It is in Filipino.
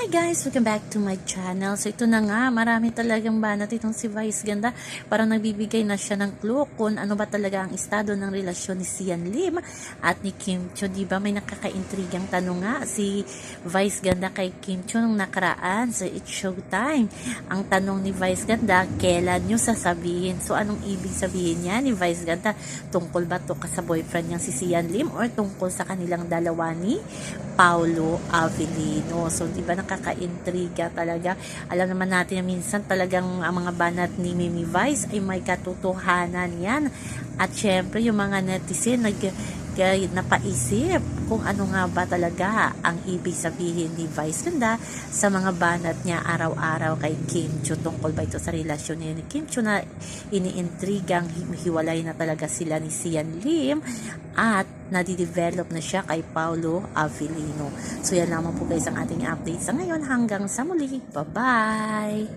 Hi guys! Welcome back to my channel. So ito na nga, marami talagang banat itong si Vice Ganda. Parang nagbibigay na siya ng clue kung ano ba talaga ang estado ng relasyon ni Sian Lim at ni Kim Cho. Diba may nakakaintrigang tanong nga si Vice Ganda kay Kim Cho nung nakaraan sa It's Showtime. Ang tanong ni Vice Ganda, kailan nyo sasabihin? So anong ibig sabihin niya ni Vice Ganda? Tungkol ba to ka sa boyfriend niyang si Sian Lim or tungkol sa kanilang dalawa ni Paulo Avellino? So di ba nakakaintriga talaga. Alam naman natin na minsan talagang ang mga banat ni Mimi Vice ay may katotohanan yan. At syempre yung mga netizen nag napaisip kung ano nga ba talaga ang ibig sabihin ni Vice Ganda sa mga banat niya araw-araw kay Kim Cho tungkol ba ito sa relasyon niya ni Kim Cho na iniintrigang hiwalay na talaga sila ni Sian Lim at nadidevelop na siya kay Paulo Avellino. So yan lamang po guys ang ating update sa ngayon hanggang sa muli. Bye-bye!